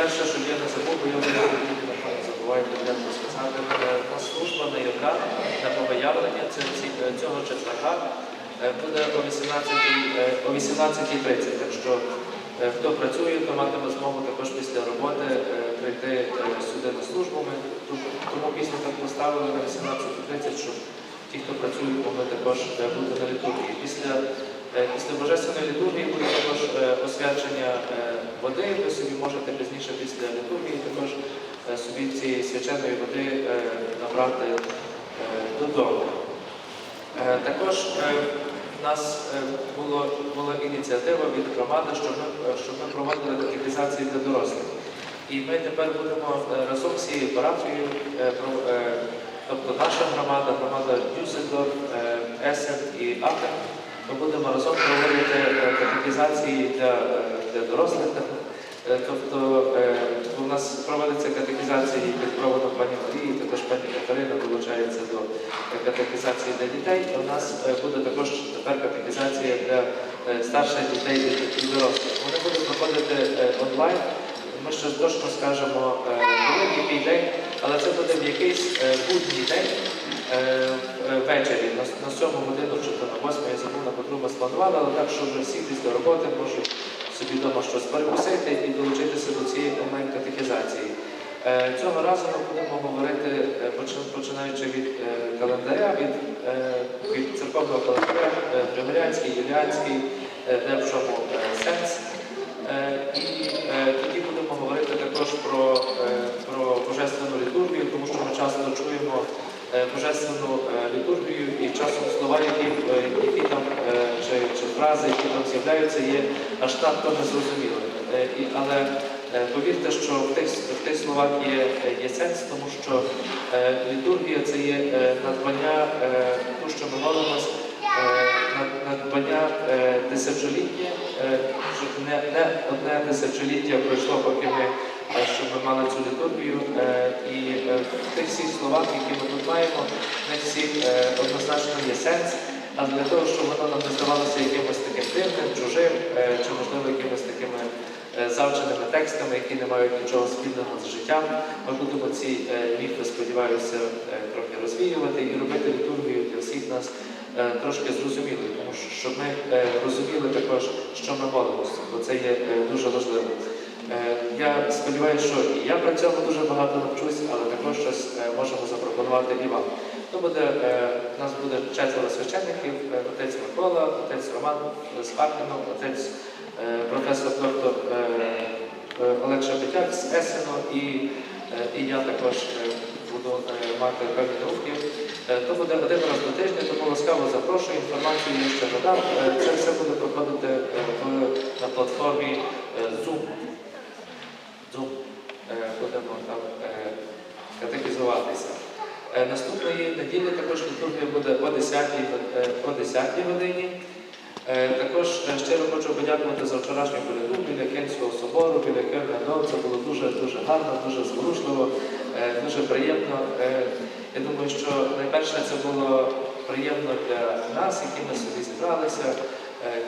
перше, що я не забув, я напевно забуваю подякувати сказати, служба на євра на повиявлення е, цього четверга е, буде о 18.00, е, 18.30. Так що хто працює, то матиме змогу також після роботи прийти сюди на службу. Ми тому пісню так поставили на 18.30, щоб ті, хто працює, могли також бути на літургії. Після Божественної літургії буде також е, освячення е, води. Ви собі можете пізніше після літургії також е, собі цієї свяченої води е, набрати е, додому. Е, Також е, в нас е, було, була ініціатива від громади, щоб ми, е, щоб ми проводили катехізації для дорослих. І ми тепер будемо е, разом з цією парафією, е, е, тобто наша громада, громада Дюссельдорф, е, Есен і Ахен, ми будемо разом проводити е, катехізації для, е, для дорослих. Е, Тобто у нас проводиться катехізації під проводом пані Марії, також пані Катерина долучається до катехізації для дітей. У нас буде також тепер катехізація для старших дітей і дорослих. Вони будуть проходити онлайн. Ми ще точно скажемо, коли який день, але це буде в якийсь будній день е, в- е, ввечері на, на 7 годину чи то на 8, я забув на котру ми спланували, але так, що вже всі після роботи можуть собі вдома щось перекусити і долучитися до цієї онлайн-катехізації. Е, Цього разу ми будемо говорити, е, починаючи від е, календаря, від, від церковного календаря, Григоріанський, Юліанський, де в чому сенс. І тоді будемо говорити також про, про божественну літургію, тому що ми часто чуємо божественну літургію часом слова, які, е, які там е, чи, чи фрази, які там з'являються, є аж надто незрозумілими. Е, Але повірте, що в тих, в тих словах є, є сенс, тому що літургія це є надбання, ту, що ми молимось, надбання тисячолітнє, щоб не, не одне тисячоліття пройшло, поки ми ми мали цю літургію. Е, І е, в тих всіх словах, які ми тут маємо, в них всіх е, однозначно є сенс. А для того, щоб воно нам не здавалося якимось таким дивним, чужим, чи можливо якимось такими завченими текстами, які не мають нічого спільного з життям, ми будемо ці міфи, сподіваюся, трохи розвіювати і робити літургію для всіх нас трошки зрозумілою, тому що щоб ми розуміли також, що ми молимося, бо це є дуже важливо. Е, Я сподіваюся, що я при цьому дуже багато навчусь, але також щось е, можемо запропонувати і вам. То буде, е, у нас буде четверо священників, отець Микола, отець Роман з Харкова, отець професор доктор Олег Шепетяк з Есену і, і я також буду мати певні. Е, То буде один раз до тижня, тому ласкаво запрошую. Інформацію ще. Е, Це все буде проходити на платформі. Zoom. Будемо там е, катехізуватися. Е, Наступної неділі також літургія буде о 10 е, о 10 годині. Також щиро хочу подякувати за вчорашню коляду біля Кенського собору, біля Кельна Це було дуже дуже гарно, дуже зворушливо, дуже приємно. Я думаю, що найперше це було приємно для нас, які ми собі зібралися,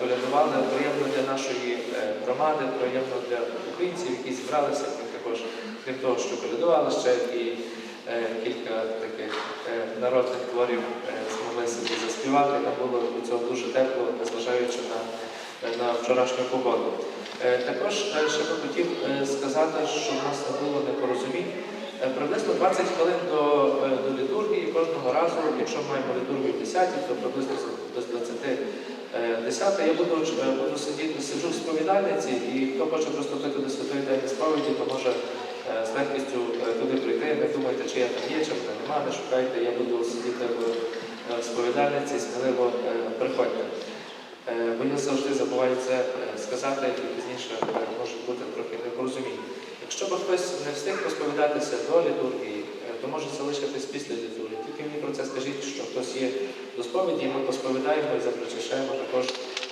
колядували, приємно для нашої громади, приємно для українців, які зібралися. Також, крім того, що колядували, ще і е, кілька таких е, народних творів е, змогли собі заспівати. Нам було від цього дуже тепло, незважаючи на, на вчорашню погоду. Е, Також е, ще би хотів е, сказати, що в нас не було непорозумінь. Е, Приблизно 20 хвилин до, е, до літургії кожного разу, якщо маємо літургію в 10, то приблизно з 20 е, 10 я буду, е, буду сидіти, сиджу в сповідальниці, і хто хоче приступити до святої день сповіді, то може е, з легкістю туди прийти. Не думайте, чи я там є, чи мене немає, не шукайте, я буду сидіти в сповідальниці, сміливо приходьте. Я завжди забуваю це сказати, і пізніше може бути трохи непорозуміння. Якщо б хтось не встиг розповідатися до літургії, то може залишитись після літургії. Тільки мені про це скажіть, що хтось є сповіді, ми посповідаємо і запричащаємо також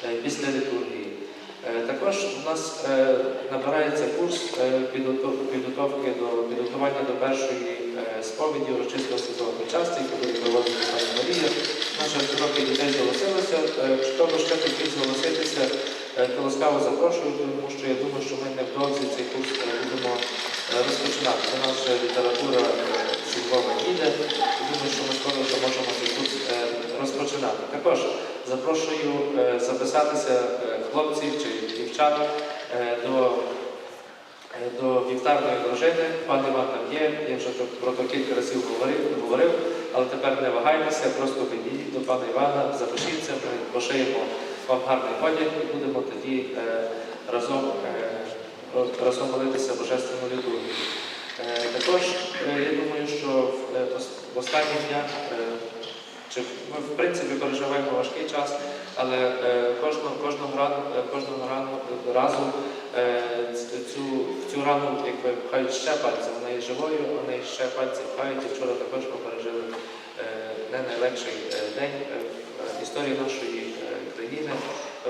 е, після літургії. Е, Також у нас е, набирається курс підготовки до підготування до першої сповіді урочистого святого яку буде проводити пані Марія. Наше трохи дітей зголосилося. Е, Хто ще хотів зголоситися, то ласкаво запрошую, тому що я думаю, що ми невдовзі цей курс будемо розпочинати. Нас вже література розпочинати. Також запрошую е, записатися е, хлопців чи дівчат е, до до вівтарної дружини. Пан Іван там є, я вже про то кілька разів говорив, говорив, але тепер не вагайтеся, просто підійдіть до пана Івана, запишіться, ми пошиємо вам гарний одяг і будемо тоді разом, разом молитися Божественну літургію. Також я думаю, що в, ос- останніх днях, чи ми в принципі переживаємо важкий час, але е, кожного, кожного, рану, е, кожного рану, разу е, цю, в цю рану якби, пхають ще пальці. Вона є живою, вони ще пальці пхають. І вчора також ми пережили е, не найлегший е, день е, в історії нашої країни,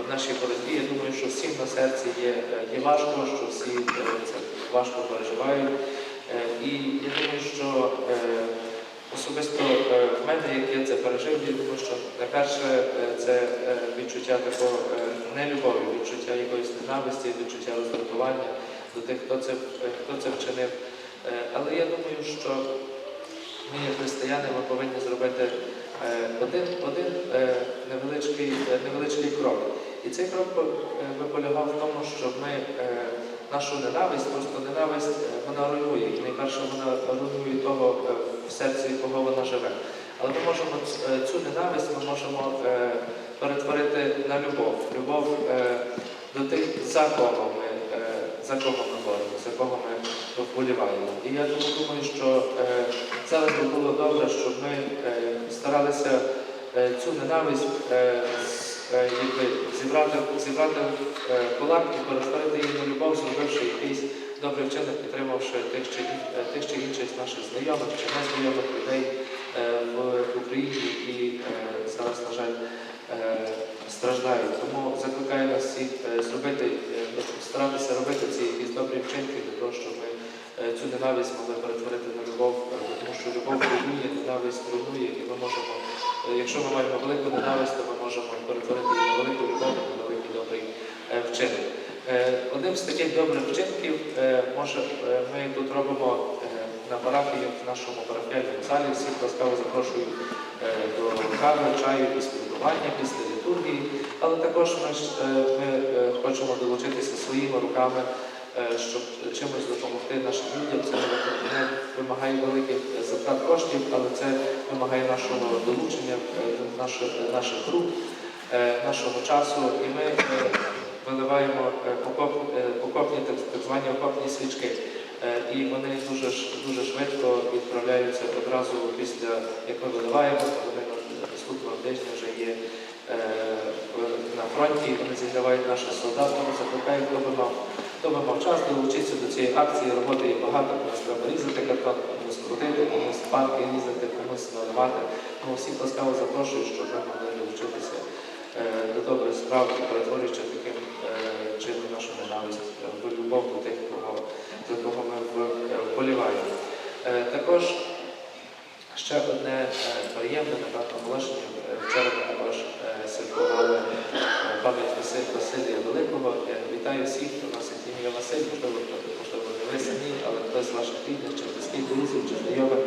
в нашій боротьбі. Я думаю, що всім на серці є, є важко, що всі це важко переживають. Е, І я думаю, що е, особисто е, як я це пережив, думаю, що найперше е, це е, відчуття такого е, нелюбові, відчуття якоїсь ненависті, відчуття роздратування до тих, хто це, хто це вчинив. Але я думаю, що ми, як християни, ми повинні зробити один, один невеличкий, невеличкий крок. І цей крок полягав в тому, щоб ми нашу ненависть, просто ненависть, вона руйнує. І найперше вона руйнує того, в серці кого вона живе. Але ми можемо е, цю ненависть ми можемо е, перетворити на любов. Любов е, до тих, за кого ми, е, за кого ми боремося, за кого ми вболіваємо. І я тому думаю, що е, зараз би було добре, щоб ми е, старалися е, цю ненависть е, е, зібрати, зібрати е, кулак і перетворити її на любов, зробивши якийсь добрий вчинок, підтримавши тих чи, е, тих чи інших наших знайомих чи незнайомих людей в Україні, які е, зараз, на жаль, е, страждають. Тому закликаю нас всіх е, зробити, е, старатися робити ці якісь добрі вчинки для того, щоб ми е, цю ненависть могли перетворити на любов, е, тому що любов руйнує, ненависть руйнує, і ми можемо, е, якщо ми маємо велику ненависть, то ми можемо перетворити її на велику любов, на великий добрий е, вчинок. Е, Одним з таких добрих вчинків е, може е, ми тут робимо е, на парафії в нашому парафіальному залі. Всіх ласкаво запрошую е, до кави, чаю і спілкування після літургії. Але також ми, е, ми е, хочемо долучитися своїми руками, щоб чимось допомогти нашим людям. Це не вимагає великих затрат коштів, але це вимагає нашого долучення, наших, наших е, нашого часу. І ми виливаємо окоп, окопні, так звані окопні свічки. Е, І вони дуже, дуже швидко відправляються одразу після, як ми виливаємо, вони на наступного тижня вже є е, на фронті, вони зігрівають наших солдат, тому закликаю, хто би мав, хто би мав час долучитися до цієї акції, роботи є багато, комусь треба різати картон, комусь крутити, комусь банки різати, комусь наливати. Тому всіх ласкаво запрошую, щоб ми могли долучитися до добрих справ, перетворюючи таким е, чином нашу ненависть е, в любов до тих, кого, за кого ми е, вболіваємо. Е, Також ще одне е, приємне, напевно, оголошення. Е, Вчора ми також е, святкували е, пам'ять Василія Великого. Е, Вітаю всіх, хто носить ім'я Василь, можливо, не ви самі, але хтось з ваших рідних, чи близьких друзів, чи знайомих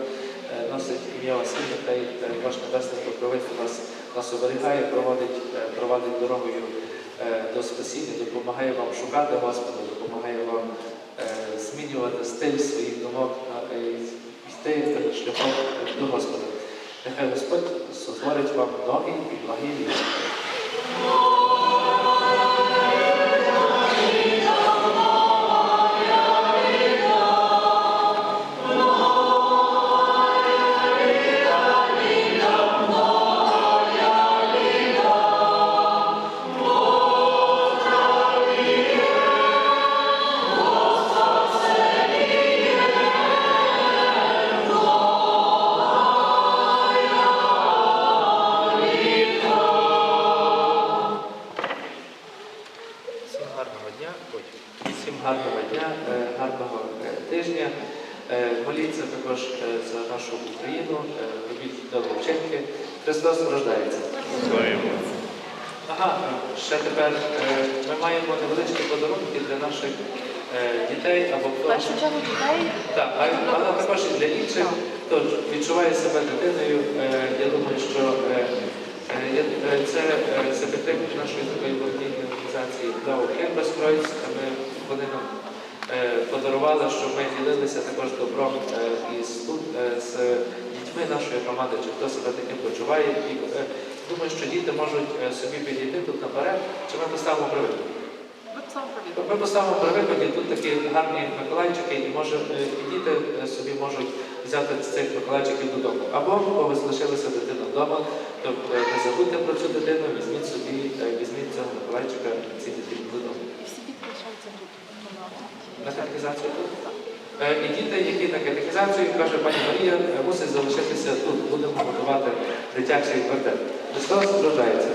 е, носить ім'я Василь, нехай е, ваш небесний покровитель вас, нас оберігає, проводить, е, проводить дорогою е, до спасіння, допомагає вам шукати Господа, допомагає вам е, змінювати стиль своїх думок е, йти шляхом до Господа. Нехай Господь сотворить вам ноги і благі вічі. Всім гарного дня, Ой, всім гарного дня, е, гарного е, тижня. Е, Моліться також за нашу Україну, робіть добрі вчинки. Христос рождається. Ага. Ще тепер ми маємо невеличкі подарунки для наших дітей або хто. першу чергу дітей Так, а але також і для інших, хто відчуває себе дитиною. Я думаю, що це е, за підтримки нашої такої благодійної організації Дау Хемберскройц. Ми вони нам е, подарували, щоб ми ділилися також добром е, із е, з дітьми нашої громади, чи хто себе таким почуває. І думаю, що діти можуть собі підійти тут наперед, чи ми поставимо прививку. Ми поставимо при виході тут такі гарні Миколайчики, і може і діти собі можуть взяти з цих Миколайчиків додому. Або у когось залишилася дитина вдома, то е, не забудьте про цю дитину, візьміть собі, е, візьміть цього Миколайчика ці дитині додому. і всі підключаються. На катехізацію тут. Е, І діти, які на катехізацію, каже пані Марія, мусить залишитися тут. Будемо готувати дитячий квартет. Христос рождається.